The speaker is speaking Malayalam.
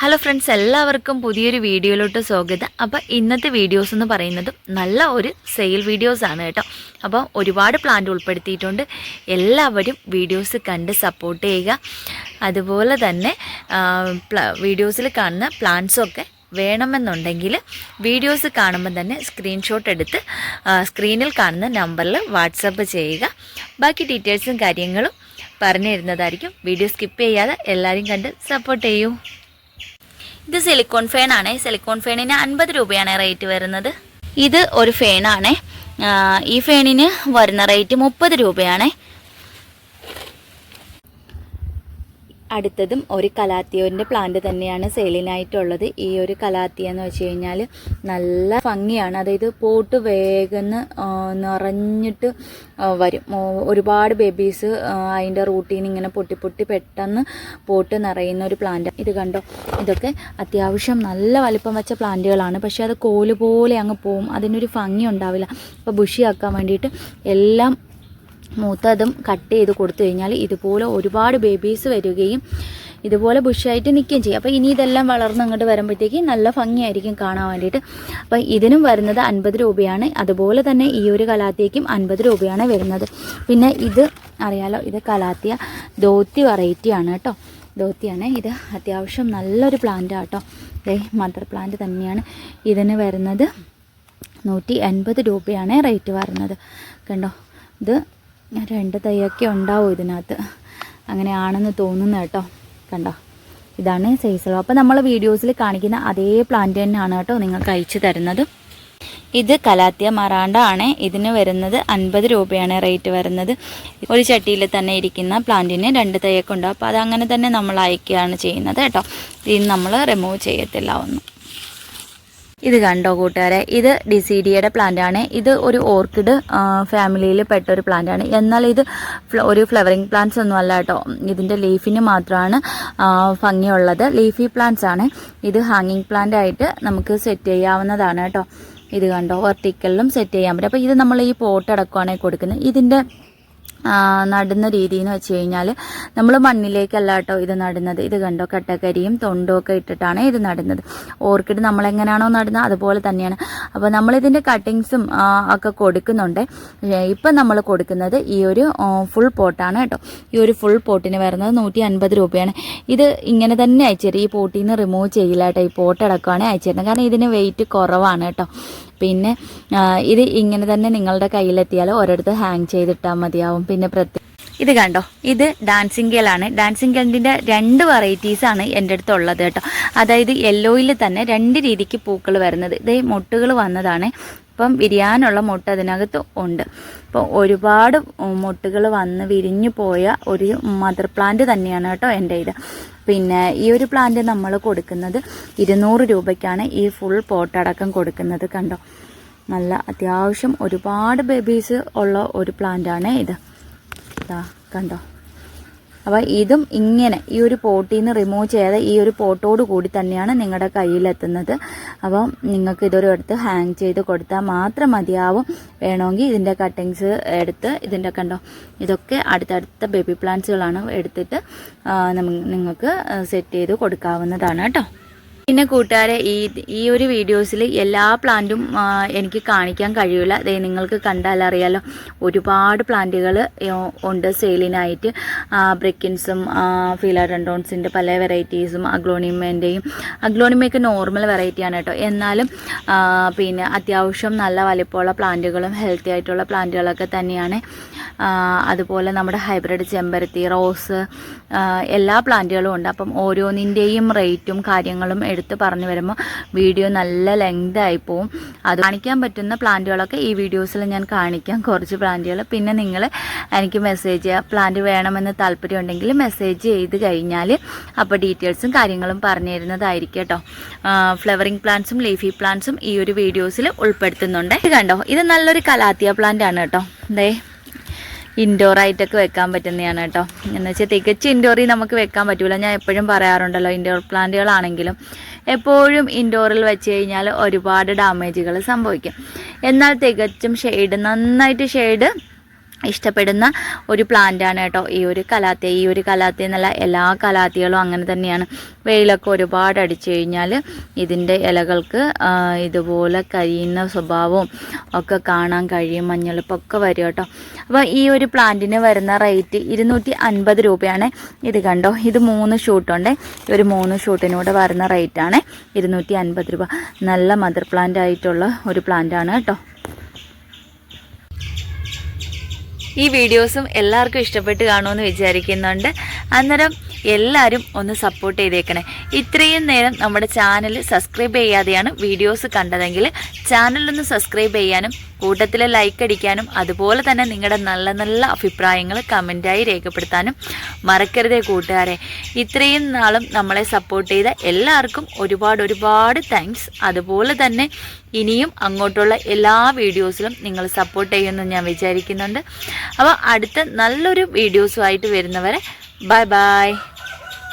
ഹലോ ഫ്രണ്ട്സ് എല്ലാവർക്കും പുതിയൊരു വീഡിയോയിലോട്ട് സ്വാഗതം. അപ്പോൾ ഇന്നത്തെ വീഡിയോസ് എന്ന് പറയുന്നത് നല്ല ഒരു സെയിൽ വീഡിയോസ് ആണ് കേട്ടോ. അപ്പോൾ ഒരുപാട് പ്ലാന്റ് ഉൾപ്പെടുത്തിയിട്ടുണ്ട്. എല്ലാവരും വീഡിയോസ് കണ്ട് സപ്പോർട്ട് ചെയ്യുക. അതുപോലെ തന്നെ വീഡിയോസിൽ കാണുന്ന പ്ലാന്റ്സൊക്കെ വേണമെന്നുണ്ടെങ്കിൽ വീഡിയോസ് കാണുമ്പോൾ തന്നെ സ്ക്രീൻഷോട്ട് എടുത്ത് സ്ക്രീനിൽ കാണുന്ന നമ്പറിൽ വാട്സപ്പ് ചെയ്യുക. ബാക്കി ഡീറ്റെയിൽസും കാര്യങ്ങളും പറഞ്ഞു തരുന്നതായിരിക്കും വീഡിയോ സ്കിപ്പ് ചെയ്യാതെ എല്ലാവരും കണ്ട് സപ്പോർട്ട് ചെയ്യൂ. ഇത് സിലിക്കോൺ ഫേൺ ആണ്. സിലിക്കോൺ ഫേണിന് അൻപത് രൂപയാണ് റേറ്റ് വരുന്നത്. ഇത് ഒരു ഫേണാണ് ഈ ഫേണിന് വരുന്ന റേറ്റ് മുപ്പത് രൂപയാണ്. അടുത്തതും ഒരു കലാത്തിയോന്റെ പ്ലാന്റ് തന്നെയാണ് സെയിലിനായിട്ടുള്ളത് ഈ ഒരു കലാത്തിയ എന്ന് വെച്ച് കഴിഞ്ഞാൽ നല്ല ഭംഗിയാണ്. അതായത് പോട്ട് വേഗം നിറഞ്ഞിട്ട് വരും. ഒരുപാട് ബേബീസ് അതിന്റെ റൂട്ടീൻ ഇങ്ങനെ പൊട്ടി പൊട്ടി പെട്ടെന്ന് പോട്ട് നിറയുന്ന ഒരു പ്ലാന്റ് ഇത് കണ്ടോ? ഇതൊക്കെ അത്യാവശ്യം നല്ല വലിപ്പം വെച്ച പ്ലാന്റുകളാണ് പക്ഷേ അത് കോൽ പോലെ അങ്ങ് പോവും. അതിനൊരു ഭംഗി ഉണ്ടാവില്ല. അപ്പോൾ ബുഷിയാക്കാൻ വേണ്ടിയിട്ട് എല്ലാം മൂത്തതും കട്ട് ചെയ്ത് കൊടുത്തു കഴിഞ്ഞാൽ ഇതുപോലെ ഒരുപാട് ബേബീസ് വരികയും ഇതുപോലെ ബുഷായിട്ട് നിൽക്കുകയും ചെയ്യും. അപ്പോൾ ഇനി ഇതെല്ലാം വളർന്ന് അങ്ങോട്ട് വരുമ്പോഴത്തേക്ക് നല്ല ഭംഗിയായിരിക്കും കാണാൻ വേണ്ടിയിട്ട്. അപ്പോൾ ഇതിനും വരുന്നത് അൻപത് രൂപയാണ്. അതുപോലെ തന്നെ ഈ ഒരു കലാത്തിയയ്ക്കും അൻപത് രൂപയാണ് വരുന്നത്. പിന്നെ ഇത് അറിയാലോ ഇത് കലാത്തിയ ധോത്തി വെറൈറ്റിയാണ് കേട്ടോ. ധോത്തിയാണ്. ഇത് അത്യാവശ്യം നല്ലൊരു പ്ലാന്റാണ് കേട്ടോ ദേ മദർ പ്ലാന്റ് തന്നെയാണ്. ഇതിന് വരുന്നത് നൂറ്റി എൺപത് രൂപയാണ് റേറ്റ് വരുന്നത്. കണ്ടോ? ഇത് രണ്ട് തൈയൊക്കെ ഉണ്ടാവും ഇതിനകത്ത്. അങ്ങനെയാണെന്ന് തോന്നുന്നു കേട്ടോ. കണ്ടോ? ഇതാണ് സൈസുള്ളത് അപ്പോൾ നമ്മൾ വീഡിയോസിൽ കാണിക്കുന്ന അതേ പ്ലാന്റ് തന്നെയാണ് കേട്ടോ നിങ്ങൾക്ക് അയച്ചു തരുന്നത്. ഇത് കലാത്തിയ മറാണ്ട ആണ്. ഇതിന് വരുന്നത് അൻപത് രൂപയാണ് റേറ്റ് വരുന്നത്. ഒരു ചട്ടിയിൽ തന്നെ ഇരിക്കുന്ന പ്ലാന്റിന് രണ്ട് തൈയൊക്കെ ഉണ്ടാവും അപ്പോൾ അതങ്ങനെ തന്നെ നമ്മൾ അയക്കുകയാണ് ചെയ്യുന്നത് കേട്ടോ. ഇത് നമ്മൾ റിമൂവ് ചെയ്യത്തില്ല ഒന്നും. ഇത് കണ്ടോ കൂട്ടുകാരെ? ഇത് ഡിസിഡിയുടെ പ്ലാന്റ് ആണ്. ഇത് ഒരു ഓർക്കിഡ് ഫാമിലിയിൽ പെട്ട ഒരു പ്ലാന്റ് ആണ്. എന്നാൽ ഇത് ഒരു ഫ്ലവറിങ് പ്ലാന്റ്സ് ഒന്നും അല്ല കേട്ടോ. ഇതിന്റെ ലീഫിന് മാത്രമാണ് ഭംഗിയുള്ളത്. ലീഫി പ്ലാന്റ്സ് ആണ്. ഇത് ഹാങ്ങിങ് പ്ലാന്റ് ആയിട്ട് നമുക്ക് സെറ്റ് ചെയ്യാവുന്നതാണ് കേട്ടോ. ഇത് കണ്ടോ? വെർട്ടിക്കലിലും സെറ്റ് ചെയ്യാൻ പറ്റും. അപ്പോൾ ഇത് നമ്മൾ ഈ പോട്ട് അടക്കമാണ് കൊടുക്കുന്നത്. ഇതിന്റെ നടുന്ന രീതി എന്ന് വെച്ച് കഴിഞ്ഞാൽ നമ്മൾ മണ്ണിലേക്കല്ല കേട്ടോ ഇത് നടുന്നത്. ഇത് കണ്ടോ? കട്ടക്കരിയും തൊണ്ടും ഒക്കെ ഇട്ടിട്ടാണ് ഇത് നടുന്നത്. ഓർക്കിഡ് നമ്മൾ എങ്ങനെയാണോ നടുന്നത്? അതുപോലെ തന്നെയാണ്. അപ്പോൾ നമ്മളിതിന്റെ കട്ടിങ്സും ഒക്കെ കൊടുക്കുന്നുണ്ട്. ഇപ്പം നമ്മൾ കൊടുക്കുന്നത് ഈ ഒരു ഫുൾ പോട്ടാണ് കേട്ടോ. ഈ ഒരു ഫുൾ പോട്ടിന് വരുന്നത് നൂറ്റി അൻപത് രൂപയാണ്. ഇത് ഇങ്ങനെ തന്നെ അയച്ചുതരും ഈ പോട്ടിൽ നിന്ന് റിമൂവ് ചെയ്യില്ല കേട്ടോ. ഈ പോട്ട് അടക്കമാണ് അയച്ചിരുന്നത് കാരണം ഇതിന് വെയിറ്റ് കുറവാണ് കേട്ടോ. പിന്നെ ഇത് ഇങ്ങനെ തന്നെ നിങ്ങളുടെ കയ്യിലെത്തിയാൽ ഒരിടത്ത് ഹാങ് ചെയ്തിട്ടാൽ മതിയാവും. പിന്നെ പ്രത്യേക ഇത് കണ്ടോ? ഇത് ഡാൻസിങ് ഗേളാണ് ഡാൻസിങ് ഗേളിന്റെ രണ്ട് വെറൈറ്റീസ് ആണ് എന്റെ അടുത്ത് ഉള്ളത് കേട്ടോ. അതായത് യെല്ലോയിൽ തന്നെ രണ്ട് രീതിക്ക് പൂക്കൾ വരുന്നത്. ഇതേ മുട്ടുകൾ വന്നതാണ്. ഇപ്പം വിരിയാനുള്ള മുട്ട അതിനകത്ത് ഉണ്ട്. അപ്പോൾ ഒരുപാട് മുട്ടുകൾ വന്ന് വിരിഞ്ഞു പോയ ഒരു മദർ പ്ലാന്റ് തന്നെയാണ് കേട്ടോ എന്റെ ഇത്. പിന്നെ ഈ ഒരു പ്ലാന്റ് നമ്മൾ കൊടുക്കുന്നത് ഇരുന്നൂറ് രൂപയ്ക്കാണ് ഈ ഫുൾ പോട്ടടക്കം കൊടുക്കുന്നത് കണ്ടോ? നല്ല അത്യാവശ്യം ഒരുപാട് ബേബീസ് ഉള്ള ഒരു പ്ലാന്റാണ് ഇതാ. കണ്ടോ? അപ്പോൾ ഇതും ഇങ്ങനെ ഈ ഒരു പോട്ടിൽ നിന്ന് റിമൂവ് ചെയ്യാതെ ഈ ഒരു പോട്ടോട് കൂടി തന്നെയാണ് നിങ്ങളുടെ കയ്യിലെത്തുന്നത്. അപ്പോൾ നിങ്ങൾക്ക് ഇതൊരു എടുത്ത് ഹാങ് ചെയ്ത് കൊടുത്താൽ മാത്രം മതിയാവും. വേണമെങ്കിൽ ഇതിന്റെ കട്ടിങ്സ് എടുത്ത് ഇതിന്റെ കണ്ടോ ഇതൊക്കെ അടുത്തടുത്ത ബേബി പ്ലാന്റ്സുകളാണ് എടുത്തിട്ട് നിങ്ങൾക്ക് സെറ്റ് ചെയ്ത് കൊടുക്കാവുന്നതാണ് കേട്ടോ. പിന്നെ കൂട്ടുകാരെ ഈ ഈ ഒരു വീഡിയോസിൽ എല്ലാ പ്ലാന്റും എനിക്ക് കാണിക്കാൻ കഴിയില്ല ദേ നിങ്ങൾക്ക് കണ്ടാൽ അറിയാലോ ഒരുപാട് പ്ലാന്റുകൾ ഉണ്ട് സെയിലിനായിട്ട്. ബ്രിക്കിൻസും ഫിലാഡൻഡോൺസിന്റെ പല വെറൈറ്റീസും അഗ്ലോണിമേന്റെയും അഗ്ലോണിമയൊക്കെ നോർമൽ വെറൈറ്റിയാണ് കേട്ടോ. എന്നാലും പിന്നെ അത്യാവശ്യം നല്ല വലിപ്പമുള്ള പ്ലാന്റുകളും ഹെൽത്തി ആയിട്ടുള്ള പ്ലാന്റുകളൊക്കെ തന്നെയാണ്. അതുപോലെ നമ്മുടെ ഹൈബ്രിഡ് ചെമ്പരത്തി റോസ് എല്ലാ പ്ലാന്റുകളും ഉണ്ട്. അപ്പം ഓരോന്നിന്റെയും റേറ്റും കാര്യങ്ങളും എടുത്ത് പറഞ്ഞു വരുമ്പോൾ വീഡിയോ നല്ല ലെങ്ത് ആയി പോവും. അത് കാണിക്കാൻ പറ്റുന്ന പ്ലാന്റുകളൊക്കെ ഈ വീഡിയോസിൽ ഞാൻ കാണിക്കാം. കുറച്ച് പ്ലാന്റുകൾ പിന്നെ നിങ്ങൾ എനിക്ക് മെസ്സേജ് ചെയ്യുക പ്ലാന്റ് വേണമെന്ന് താല്പര്യം ഉണ്ടെങ്കിൽ മെസ്സേജ് ചെയ്ത് കഴിഞ്ഞാൽ അപ്പോൾ ഡീറ്റെയിൽസും കാര്യങ്ങളും പറഞ്ഞു തരുന്നതായിരിക്കും കേട്ടോ. ഫ്ലവറിങ് പ്ലാന്റ്സും ലീഫി പ്ലാന്റ്സും ഈ ഒരു വീഡിയോസിൽ ഉൾപ്പെടുത്തുന്നുണ്ട്. കണ്ടോ? ഇത് നല്ലൊരു കലാത്തിയ പ്ലാന്റ് ആണ് കേട്ടോ. ദേ ഇൻഡോർ ആയിട്ടൊക്കെ വെക്കാൻ പറ്റുന്നതാണ് കേട്ടോ. എന്ന് വെച്ചാൽ തികച്ച് ഇൻഡോറിൽ നമുക്ക് വെക്കാൻ പറ്റില്ല ഞാൻ എപ്പോഴും പറയാറുണ്ടല്ലോ ഇൻഡോർ പ്ലാന്റുകളാണെങ്കിലും എപ്പോഴും ഇൻഡോറിൽ വെച്ച് കഴിഞ്ഞാൽ ഒരുപാട് ഡാമേജുകൾ സംഭവിക്കും. എന്നാൽ തികച്ചും ഷെയ്ഡ് നന്നായിട്ട് ഷെയ്ഡ് ഇഷ്ടപ്പെടുന്ന ഒരു പ്ലാന്റാണ് കേട്ടോ. ഈ ഒരു കലാത്തി ഈ ഒരു കലാത്തി എന്നല്ല എല്ലാ കലാത്തികളും അങ്ങനെ തന്നെയാണ്. വെയിലൊക്കെ ഒരുപാട് അടിച്ചു കഴിഞ്ഞാൽ ഇതിന്റെ ഇലകൾക്ക് ഇതുപോലെ കരിയുന്ന സ്വഭാവവും ഒക്കെ കാണാൻ കഴിയും മഞ്ഞളിപ്പൊക്കെ വരും കേട്ടോ. അപ്പോൾ ഈ ഒരു പ്ലാന്റിന് വരുന്ന റേറ്റ് ഇരുന്നൂറ്റി അൻപത് രൂപയാണ്. ഇത് കണ്ടോ? ഇത് മൂന്ന് ഷൂട്ടുണ്ട്. ഒരു മൂന്ന് ഷൂട്ടിനൂടെ വരുന്ന റേറ്റാണ് ഇരുന്നൂറ്റി അൻപത് രൂപ. നല്ല മദർ പ്ലാന്റ് ആയിട്ടുള്ള ഒരു പ്ലാന്റാണ് കേട്ടോ. ഈ വീഡിയോസും എല്ലാവർക്കും ഇഷ്ടപ്പെട്ട് കാണുമെന്ന് വിചാരിക്കുന്നുണ്ട്. അന്നേരം എല്ലാവരും ഒന്ന് സപ്പോർട്ട് ചെയ്തേക്കണേ. ഇത്രയും നേരം നമ്മുടെ ചാനൽ സബ്സ്ക്രൈബ് ചെയ്യാതെയാണ് വീഡിയോസ് കണ്ടതെങ്കിൽ ചാനലൊന്ന് സബ്സ്ക്രൈബ് ചെയ്യാനും കൂട്ടത്തിൽ ലൈക്ക് അടിക്കാനും അതുപോലെ തന്നെ നിങ്ങളുടെ നല്ല നല്ല അഭിപ്രായങ്ങൾ കമന്റായി രേഖപ്പെടുത്താനും മറക്കരുതേ കൂട്ടുകാരെ. ഇത്രയും നാളും നമ്മളെ സപ്പോർട്ട് ചെയ്ത എല്ലാവർക്കും ഒരുപാട് ഒരുപാട് താങ്ക്സ് അതുപോലെ തന്നെ ഇനിയും അങ്ങോട്ടുള്ള എല്ലാ വീഡിയോസിലും നിങ്ങൾ സപ്പോർട്ട് ചെയ്യുമെന്ന് ഞാൻ വിചാരിക്കുന്നുണ്ട്. അപ്പോൾ അടുത്ത നല്ലൊരു വീഡിയോസുമായിട്ട് വരുന്നവരെ ബൈ ബൈ